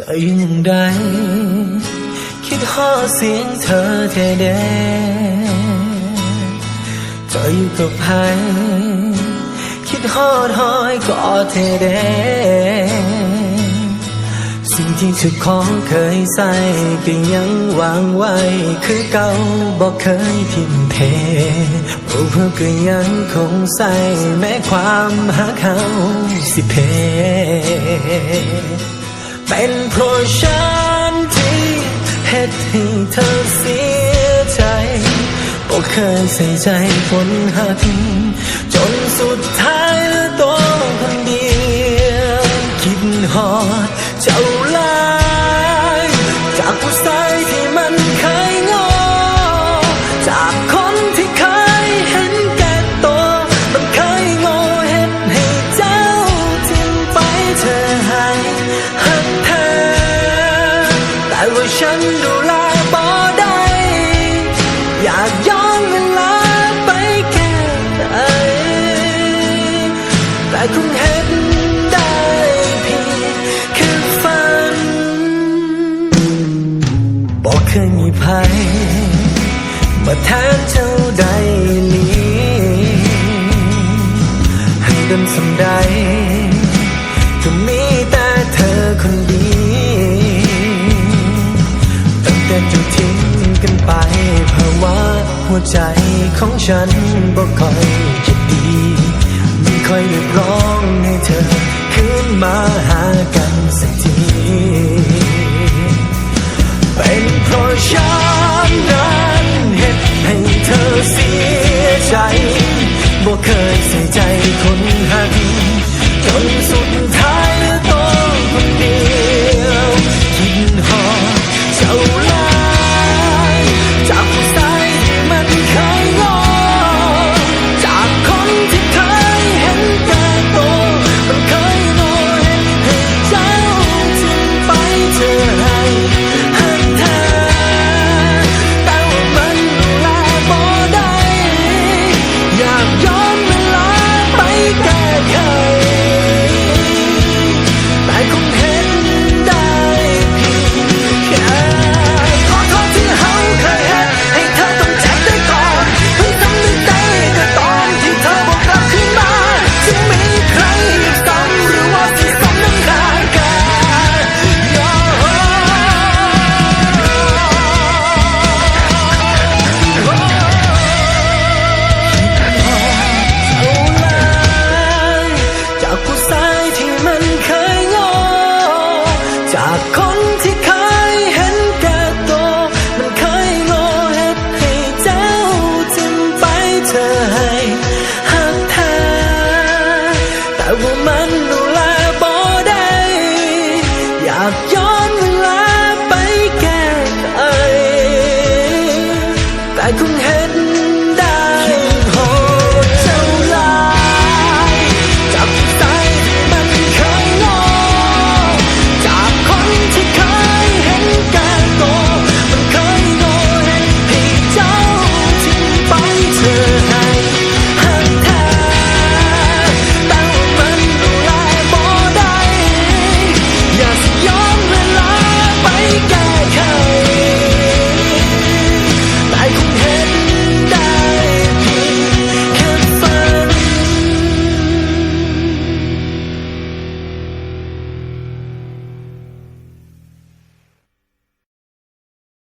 ธอยังไดคิดฮอดเสียงเธอแท้เดเธออยู่กับใครคิดฮอดหอยกอดเธอเดสิ่งที่เธอของเคยใส่ก็ยังวางไว้ คือเก่าบอกเคยทิมเทโอ้เพื่อก็ยังคงใส่แม้ความหาเขาสิเพ เป็นเพราะฉันที่เหตุให้เธอเสียใจบอกเคยใส่ใจคนหักจนสุด นดูแลบ่ได้อยากย้อนเวลาไปแค่ไหนแต่คงเห็นได้เพียงแค่ฝันบอกเคยมีภัยมาแทนเจ้าใดนี้ให้เดินสำใด จะทิ้งกันไป เพราะว่าหัวใจของฉันบ่คอยจะดีไม่ค่อยเรียกร้องให้เธอขึ้นมาหากันสักที เป็นเพราะฉันนั้นเหตุให้เธอเสียใจบ่เคยใส่ใจคนหันจนสุดท้าย I've got